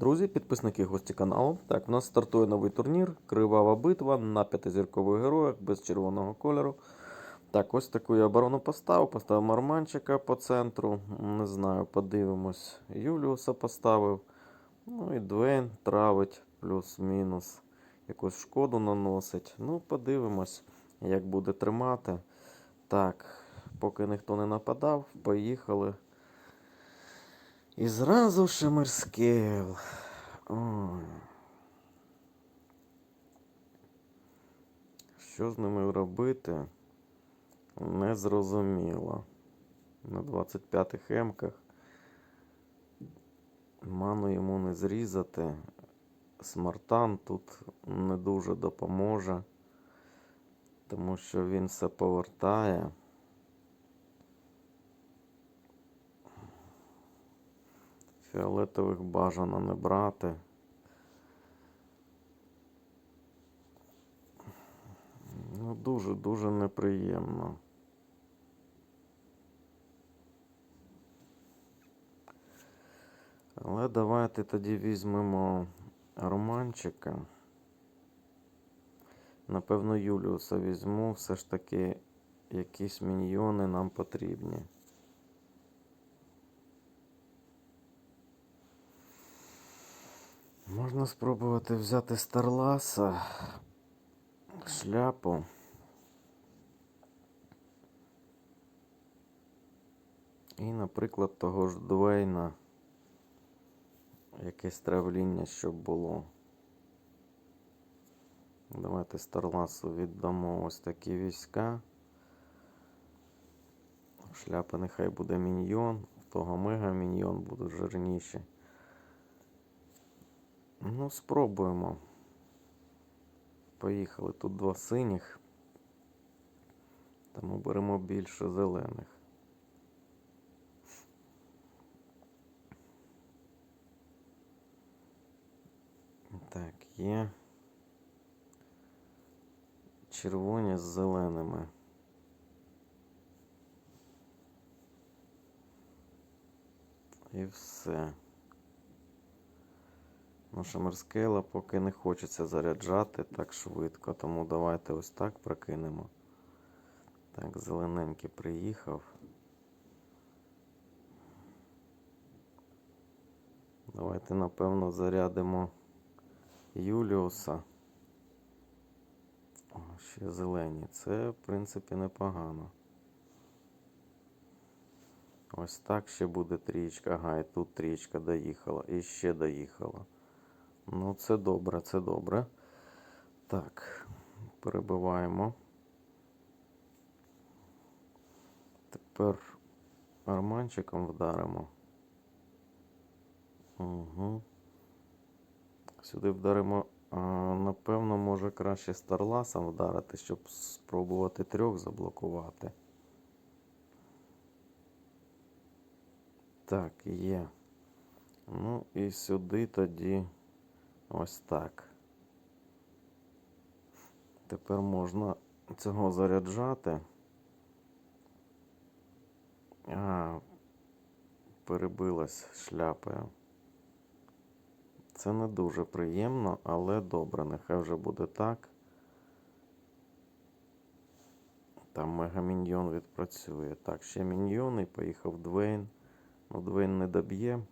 Друзі, підписники гості каналу. Так, в нас стартує новий турнір. Кривава битва на п'ятизіркових героях без червоного кольору. Так, ось таку я оборону поставив. Поставив Марманчика по центру. Не знаю, подивимось. Юліуса поставив. Ну і Двейн травить плюс-мінус. Якусь шкоду наносить. Ну, подивимось, як буде тримати. Так, поки ніхто не нападав, поїхали. І зразу Шемерскел. Що з ними робити? Не зрозуміло. На 25-х емках. Ману йому не зрізати. Смартан тут не дуже допоможе, тому що він все повертає. Фіолетових бажано не брати. Ну, дуже-дуже неприємно. Але давайте тоді візьмемо романчика. Напевно, Юліуса візьму. Все ж таки якісь міньйони нам потрібні. Можна спробувати взяти Старласа, шляпу. І, наприклад, того ж Дуейна. Якесь травління, щоб було. Давайте Старласу віддамо ось такі війська. В Шляпи нехай буде міньйон, в того мега міньйон буде жирніший. Ну, спробуємо. Поїхали. Тут два синіх. Тому беремо більше зелених. Так, є. Червоні з зеленими. І все. Ну, Шамерскейла поки не хочеться заряджати так швидко, тому давайте ось так прокинемо. Так, зелененький приїхав. Давайте, напевно, зарядимо Юліуса. Ще зелені. Це, в принципі, непогано. Ось так ще буде трічка. Ага, і тут трічка доїхала. І ще доїхала. Ну, це добре, це добре. Так, перебиваємо. Тепер арманчиком вдаримо. Угу. Сюди вдаримо. А, напевно, може краще Старласом вдарити, щоб спробувати трьох заблокувати. Так, є. Ну і сюди тоді. Ось так. Тепер можна цього заряджати. А, перебилась шляпою. Це не дуже приємно, але добре, нехай вже буде так. Там мегаміньйон відпрацює. Так, ще міньйон і поїхав Двейн. Ну, Двейн не доб'є.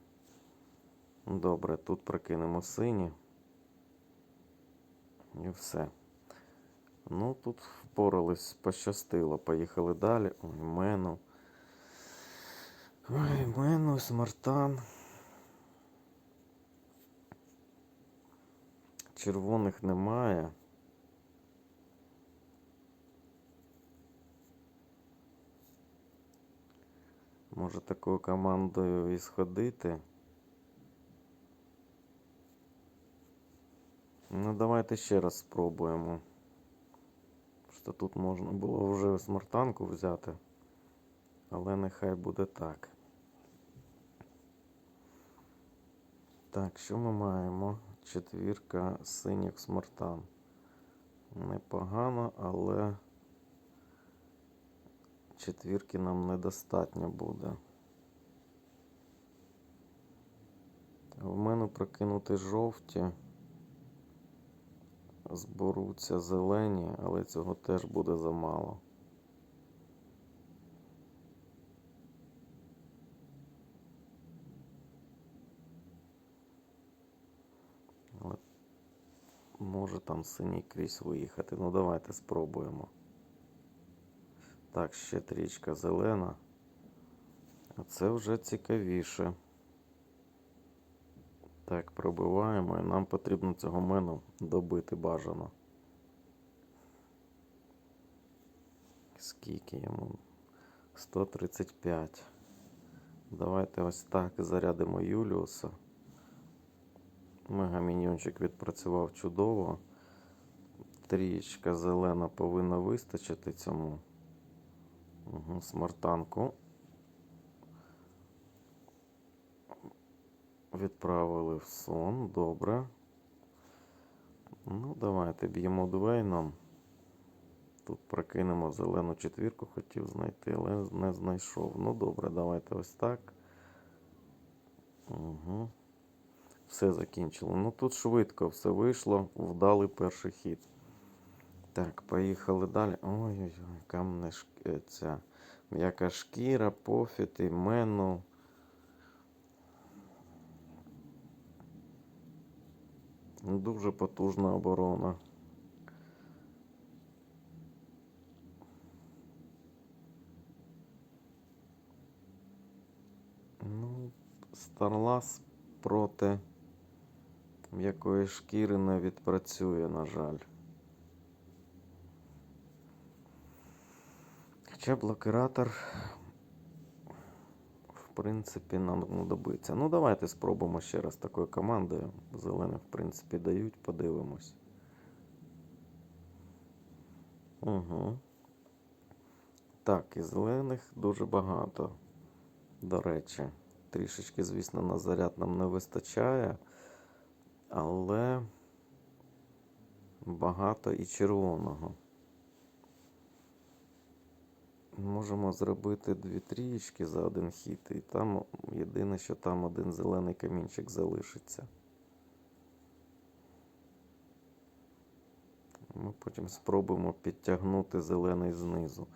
Добре, тут прокинемо сині. І все. Ну, тут впорались, пощастило. Поїхали далі. Ой, Мену. Ой, Мену, Смартан. Червоних немає. Може такою командою і сходити. Ну, давайте ще раз спробуємо. Що тут можна було вже смартанку взяти. Але нехай буде так. Так, що ми маємо? Четвірка синіх смартан. Непогано, але четвірки нам недостатньо буде. В мене прокинути жовті. Зберуться зелені, але цього теж буде замало. Може там синій крізь виїхати. Ну давайте спробуємо. Так, ще трічка зелена. А це вже цікавіше. Так, пробиваємо, і нам потрібно цього мену добити бажано. Скільки йому? 135. Давайте ось так зарядимо Юліуса. Мегаміньйончик відпрацював чудово. Трієчка зелена повинна вистачити цьому. Угу, смартанку. Відправили в сон, добре. Ну, давайте б'ємо двейном. Тут прокинемо зелену четвірку, хотів знайти, але не знайшов. Ну добре, давайте ось так. Угу. Все закінчили. Ну тут швидко все вийшло, вдалий перший хід. Так, поїхали далі. Ой-ой-ой, камне шк... е, м'яка шкіра, пофіт і Дуже потужна оборона. Ну, Старлас проти м'якої шкіри не відпрацює, на жаль. Хоча блокиратор, принципі, нам знадобиться. Ну, давайте спробуємо ще раз такою командою. Зелених, в принципі, дають, подивимось. Угу. Так, і зелених дуже багато. До речі, трішечки, звісно, на заряд нам не вистачає, але багато і червоного. Можемо зробити дві трієчки за один хід, і там єдине, що там один зелений камінчик залишиться. Ми потім спробуємо підтягнути зелений знизу.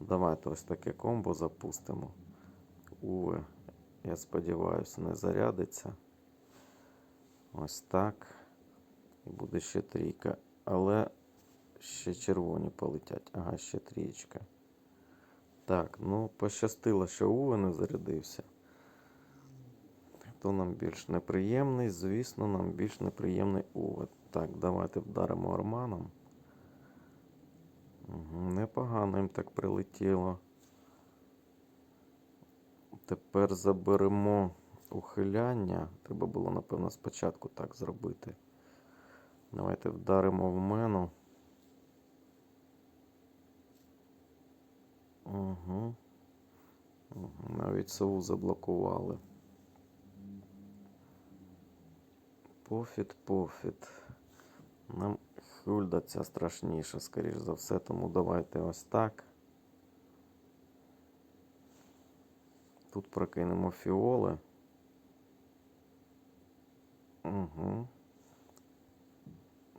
Давайте ось таке комбо запустимо. Уве, я сподіваюся, не зарядиться. Ось так. І буде ще трійка. Але ще червоні полетять. Ага, ще трієчка. Так, ну пощастило, що Уве не зарядився. Хто нам більш неприємний? Звісно, нам більш неприємний Уве. Так, давайте вдаримо арманом. Непогано їм так прилетіло. Тепер заберемо ухиляння. Треба було, напевно, спочатку так зробити. Давайте вдаримо в мену. Угу. Навіть сову заблокували. Пофіт, пофіт. Нам хульда ця страшніша, скоріш за все, тому давайте ось так. Тут прокинемо фіоли. Угу.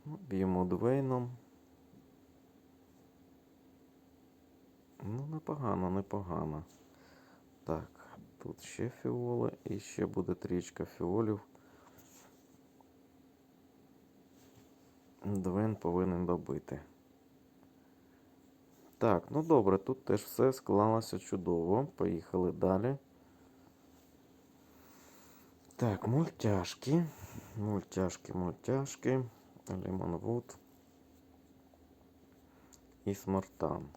Б'ємо двейном. Ну, непогано, непогано. Так, тут ще фіоли і ще буде трічка фіолів. Двен повинен добити. Так, ну добре, тут теж все склалося чудово. Поїхали далі. Так, мультяшки. Мультяшки, мультяшки. Лімонвуд. І смартан.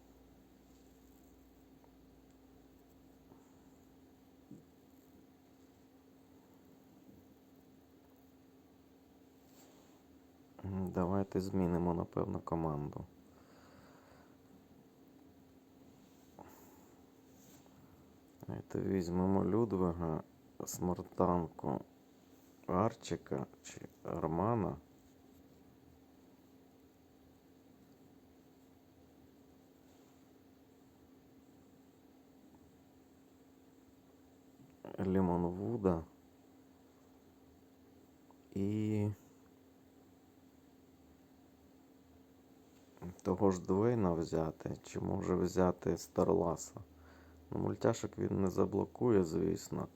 Давайте змінимо, напевно, команду. Давайте візьмемо Людвига, Смартанку, Арчика чи Армана. Лімонвуда. і. Того ж Двейна взяти, чи може взяти Старласа. Ну, мультяшок він не заблокує, звісно.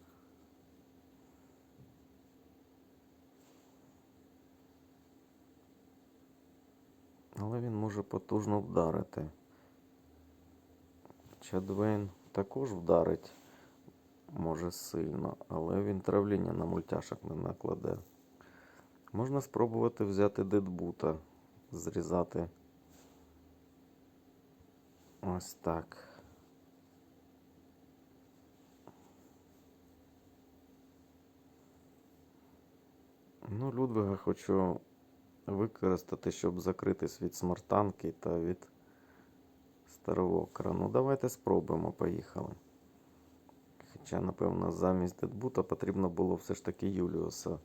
Але він може потужно вдарити. Чадвейн також вдарить може сильно, але він травління на мультяшок не накладе. Можна спробувати взяти дедбута, зрізати ось так. Ну, Людвига хочу використати, щоб закритись від смартанки та від старого Ну, давайте спробуємо, поїхали. Хоча, напевно, замість Дедбута потрібно було все ж таки Юліуса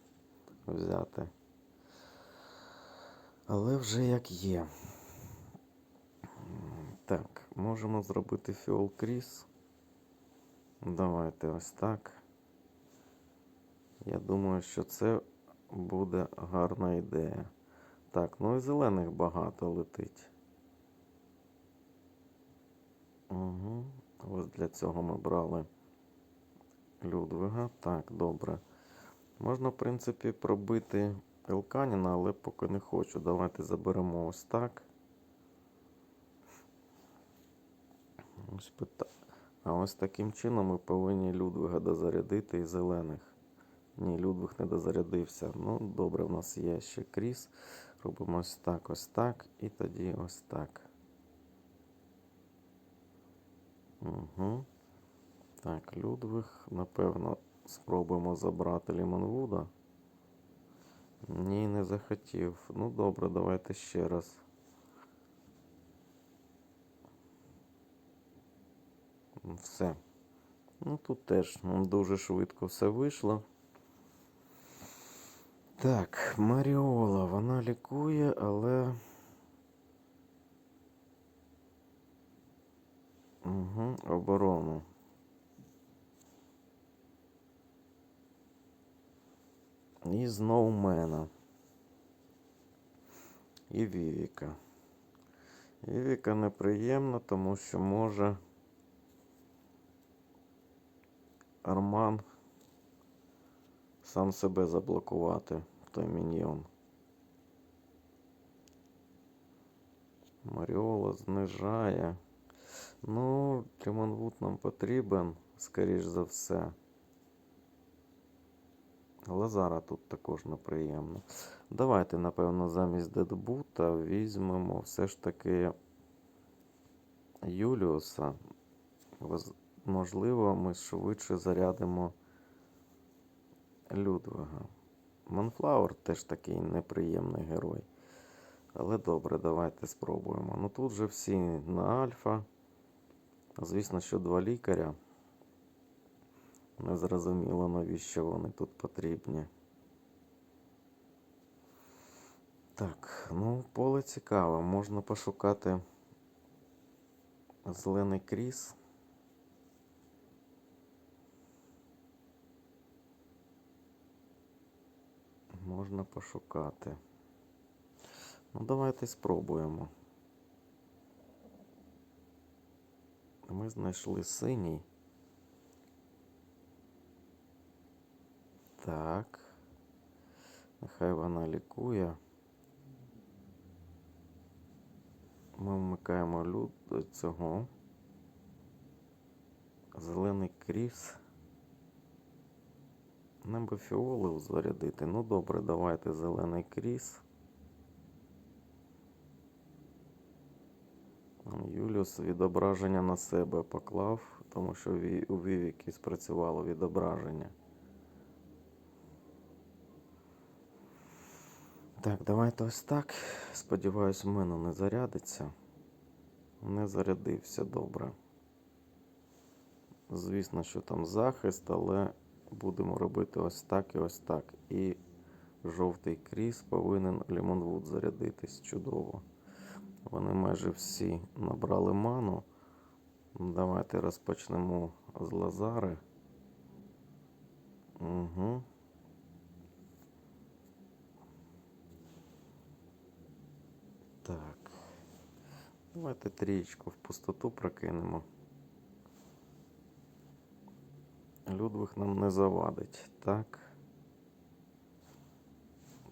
взяти. Але вже як є. Так, можемо зробити Фіол Кріс. Давайте ось так. Я думаю, що це буде гарна ідея. Так, ну і зелених багато летить. Угу. Ось для цього ми брали Людвига. Так, добре. Можна, в принципі, пробити Елканіна, але поки не хочу. Давайте заберемо ось так. Ось пита... А ось таким чином ми повинні Людвига дозарядити і зелених. Ні, Людвиг не дозарядився. Ну, добре, в нас є ще кріс. Робимо ось так, ось так, і тоді ось так. Угу. Так, Людвиг, напевно, спробуємо забрати Лімонвуда. Ні, не захотів. Ну добре, давайте ще раз. Все. Ну тут теж дуже швидко все вийшло. Так, Маріола, вона лікує, але. Угу, оборону. І знову Мена. І Вівіка. Вівіка неприємна, тому що може Арман сам себе заблокувати той міньйон. Маріола знижає. Ну, Лімонвуд нам потрібен, скоріш за все. Лазара тут також неприємно. Давайте, напевно, замість Дедбута візьмемо все ж таки Юліуса. Можливо, ми швидше зарядимо Людвига. Монфлауер теж такий неприємний герой. Але добре, давайте спробуємо. Ну тут же всі на альфа. Звісно, що два лікаря. Не зрозуміло, навіщо вони тут потрібні. Так, ну, поле цікаве. Можна пошукати зелений кріс. Можна пошукати. Ну, давайте спробуємо. Ми знайшли синій. Так. Нехай вона лікує. Ми вмикаємо люд до цього. Зелений кріс. Нам би фіолів зарядити. Ну добре, давайте зелений кріс. Юліус відображення на себе поклав, тому що у Вівіки спрацювало відображення. Так, давайте ось так. Сподіваюсь, в мене не зарядиться. Не зарядився добре. Звісно, що там захист, але будемо робити ось так і ось так. І жовтий кріс повинен Лімонвуд зарядитись чудово. Вони майже всі набрали ману. Давайте розпочнемо з Лазари. Угу. Так. Давайте трієчку в пустоту прокинемо. Людвиг нам не завадить, так.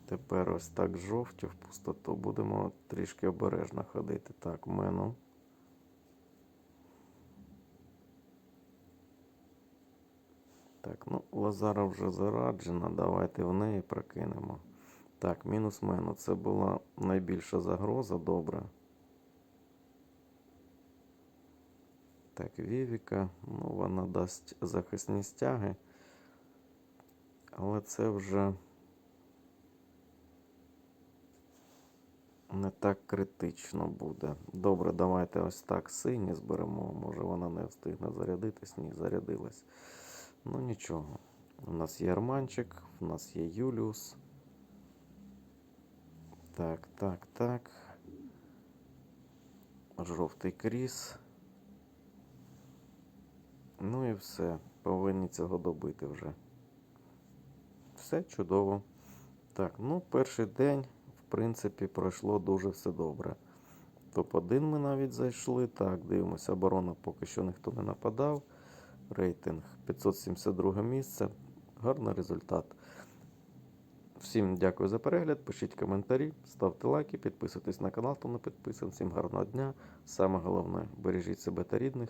Тепер ось так жовті в пустоту. Будемо трішки обережно ходити. Так, мену. Так, ну, Лазара вже зараджена. Давайте в неї прокинемо. Так, мінус мену. Це була найбільша загроза, добре. Так, Вівіка, ну, вона дасть захисні стяги. Але це вже не так критично буде. Добре, давайте ось так сині зберемо. Може вона не встигне зарядитись, ні, зарядилась. Ну нічого. У нас є Арманчик, у нас є Юліус. Так, так, так. Жовтий кріс. Ну і все. Повинні цього добити вже. Все чудово. Так, ну перший день, в принципі, пройшло дуже все добре. Топ-1 ми навіть зайшли. Так, дивимося, оборона поки що ніхто не нападав. Рейтинг 572 місце. Гарний результат. Всім дякую за перегляд. Пишіть коментарі, ставте лайки, підписуйтесь на канал, хто не підписаний. Всім гарного дня. Саме головне, бережіть себе та рідних.